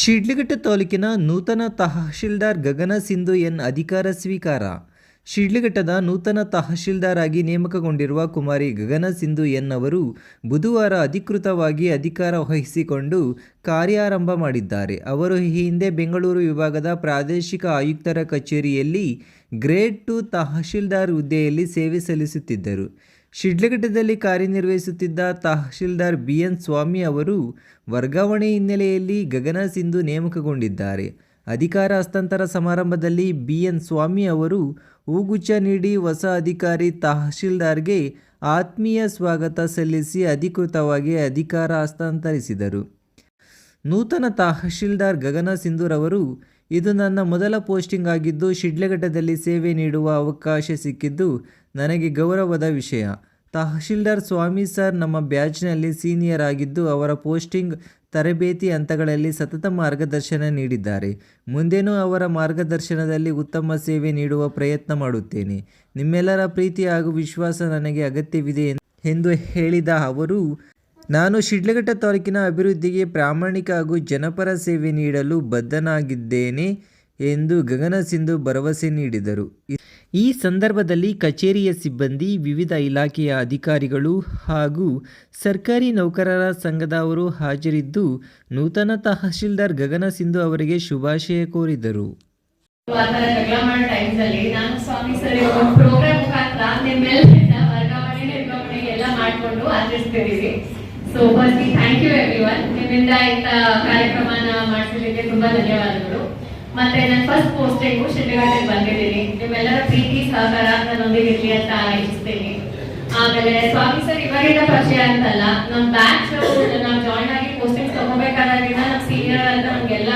ಶಿಡ್ಲಘಟ್ಟ ತಾಲೂಕಿನ ನೂತನ ತಹಶೀಲ್ದಾರ್ ಗಗನ ಸಿಂಧು ಎನ್ ಅಧಿಕಾರ ಸ್ವೀಕಾರ. ಶಿಡ್ಲಘಟ್ಟದ ನೂತನ ತಹಶೀಲ್ದಾರ್ ಆಗಿ ನೇಮಕಗೊಂಡಿರುವ ಕುಮಾರಿ ಗಗನ ಸಿಂಧು ಎನ್ ಅವರು ಬುಧವಾರ ಅಧಿಕೃತವಾಗಿ ಅಧಿಕಾರ ವಹಿಸಿಕೊಂಡು ಕಾರ್ಯಾರಂಭ ಮಾಡಿದ್ದಾರೆ. ಅವರು ಈ ಹಿಂದೆ ಬೆಂಗಳೂರು ವಿಭಾಗದ ಪ್ರಾದೇಶಿಕ ಆಯುಕ್ತರ ಕಚೇರಿಯಲ್ಲಿ ಗ್ರೇಡ್ ಟು ತಹಶೀಲ್ದಾರ್ ಹುದ್ದೆಯಲ್ಲಿ ಸೇವೆ ಸಲ್ಲಿಸುತ್ತಿದ್ದರು. ಶಿಡ್ಲಘಟ್ಟದಲ್ಲಿ ಕಾರ್ಯನಿರ್ವಹಿಸುತ್ತಿದ್ದ ತಹಶೀಲ್ದಾರ್ ಬಿ ಎನ್ ಸ್ವಾಮಿ ಅವರು ವರ್ಗಾವಣೆ ಹಿನ್ನೆಲೆಯಲ್ಲಿ ಗಗನ ಸಿಂಧು ನೇಮಕಗೊಂಡಿದ್ದಾರೆ. ಅಧಿಕಾರ ಹಸ್ತಾಂತರ ಸಮಾರಂಭದಲ್ಲಿ ಬಿ ಎನ್ ಸ್ವಾಮಿ ಅವರು ಹೂಗುಚ್ಛ ನೀಡಿ ಹೊಸ ಅಧಿಕಾರಿ ತಹಶೀಲ್ದಾರ್ಗೆ ಆತ್ಮೀಯ ಸ್ವಾಗತ ಸಲ್ಲಿಸಿ ಅಧಿಕೃತವಾಗಿ ಅಧಿಕಾರ ಹಸ್ತಾಂತರಿಸಿದರು. ನೂತನ ತಹಶೀಲ್ದಾರ್ ಗಗನ ಸಿಂಧೂರವರು ಇದು ನನ್ನ ಮೊದಲ ಪೋಸ್ಟಿಂಗ್ ಆಗಿದ್ದು, ಶಿಡ್ಲಘಟ್ಟದಲ್ಲಿ ಸೇವೆ ನೀಡುವ ಅವಕಾಶ ಸಿಕ್ಕಿದ್ದು ನನಗೆ ಗೌರವದ ವಿಷಯ. ತಹಶೀಲ್ದಾರ್ ಸ್ವಾಮಿ ಸರ್ ನಮ್ಮ ಬ್ಯಾಚ್ನಲ್ಲಿ ಸೀನಿಯರ್ ಆಗಿದ್ದು ಅವರ ಪೋಸ್ಟಿಂಗ್ ತರಬೇತಿ ಹಂತಗಳಲ್ಲಿ ಸತತ ಮಾರ್ಗದರ್ಶನ ನೀಡಿದ್ದಾರೆ. ಮುಂದೇನೂ ಅವರ ಮಾರ್ಗದರ್ಶನದಲ್ಲಿ ಉತ್ತಮ ಸೇವೆ ನೀಡುವ ಪ್ರಯತ್ನ ಮಾಡುತ್ತೇನೆ. ನಿಮ್ಮೆಲ್ಲರ ಪ್ರೀತಿ ಹಾಗೂ ವಿಶ್ವಾಸ ನನಗೆ ಅಗತ್ಯವಿದೆ ಎಂದು ಹೇಳಿದ ಅವರು, ನಾನು ಶಿಡ್ಲಘಟ್ಟ ತಾಲೂಕಿನ ಅಭಿವೃದ್ಧಿಗೆ ಪ್ರಾಮಾಣಿಕ ಹಾಗೂ ಜನಪರ ಸೇವೆ ನೀಡಲು ಬದ್ಧನಾಗಿದ್ದೇನೆ ಎಂದು ಗಗನ ಸಿಂಧು ಭರವಸೆ ನೀಡಿದರು. ಈ ಸಂದರ್ಭದಲ್ಲಿ ಕಚೇರಿಯ ಸಿಬ್ಬಂದಿ, ವಿವಿಧ ಇಲಾಖೆಯ ಅಧಿಕಾರಿಗಳು ಹಾಗೂ ಸರ್ಕಾರಿ ನೌಕರರ ಸಂಘದವರು ಹಾಜರಿದ್ದು, ನೂತನ ತಹಶೀಲ್ದಾರ್ ಗಗನ ಸಿಂಧು ಅವರಿಗೆ ಶುಭಾಶಯ ಕೋರಿದರು. So thank you everyone ನಿಮ್ಮಿಂದ ಇಂಥ ಕಾರ್ಯಕ್ರಮನ ಮಾಡಿಸಲಿಕ್ಕೆ ತುಂಬಾ ಧನ್ಯವಾದಗಳು. ಮತ್ತೆ ನನ್ನ ಫಸ್ಟ್ ಪೋಸ್ಟಿಂಗು ಶಿಡ್ಲಘಟ್ಟಕ್ಕೆ ಬಂದಿದ್ದೀನಿ. ನಿಮ್ಮೆಲ್ಲರ ಪ್ರೀತಿ, ಸಹಕಾರ ನನ್ನೊಂದಿಗೆ ಇರಲಿ ಅಂತ ಇಚ್ಛಿಸ್ತೀನಿ ಆಮೇಲೆ ಸ್ವಾಮಿ ಸರ್, ಇವಾಗಿಂದ ಪರಿಚಯ ಅಂತಲ್ಲ ನಮ್ಮ ಬ್ಯಾಚ್ ನಾವು ಜಾಯಿನ್ ಆಗಿ ಪೋಸ್ಟಿಂಗ್ ತಗೋಬೇಕಾದಾಗಿಂದ ನಮ್ಮ ಸೀನಿಯರ್ ಅಂತ ನಮ್ಗೆಲ್ಲ,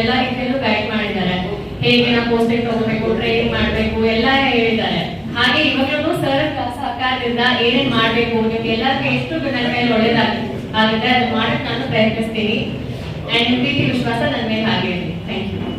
ಎಲ್ಲ ರೀತಿಯಲ್ಲೂ ಗೈಡ್ ಮಾಡಿದ್ದಾರೆ. ಹೇಗೆ ನಾವು ಪೋಸ್ಟಿಂಗ್ ತಗೋಬೇಕು ಟ್ರೈನಿಂಗ್ ಮಾಡ್ಬೇಕು, ಎಲ್ಲ ಹೇಳಿದ್ದಾರೆ. ಹಾಗೆ ಇವಾಗಲೂ ಸರ್ ಸಹಕಾರದಿಂದ ಏನೇನ್ ಮಾಡ್ಬೇಕು ನಿಮ್ಗೆ ಎಲ್ಲರಿಗೂ ಎಷ್ಟು ನನ್ನ ಮೇಲೆ ಒಳ್ಳೇದಾಗುತ್ತೆ ಆಗುತ್ತೆ ಅದು ಮಾಡಕ್ ನಾನು ಪ್ರಯತ್ನಿಸ್ತೀನಿ. ಅಂಡ್ ಪ್ರೀತಿ ವಿಶ್ವಾಸ ನನ್ನ ಮೇಲೆ ಹಾಗೆ ಇರಲಿ ಥ್ಯಾಂಕ್ ಯು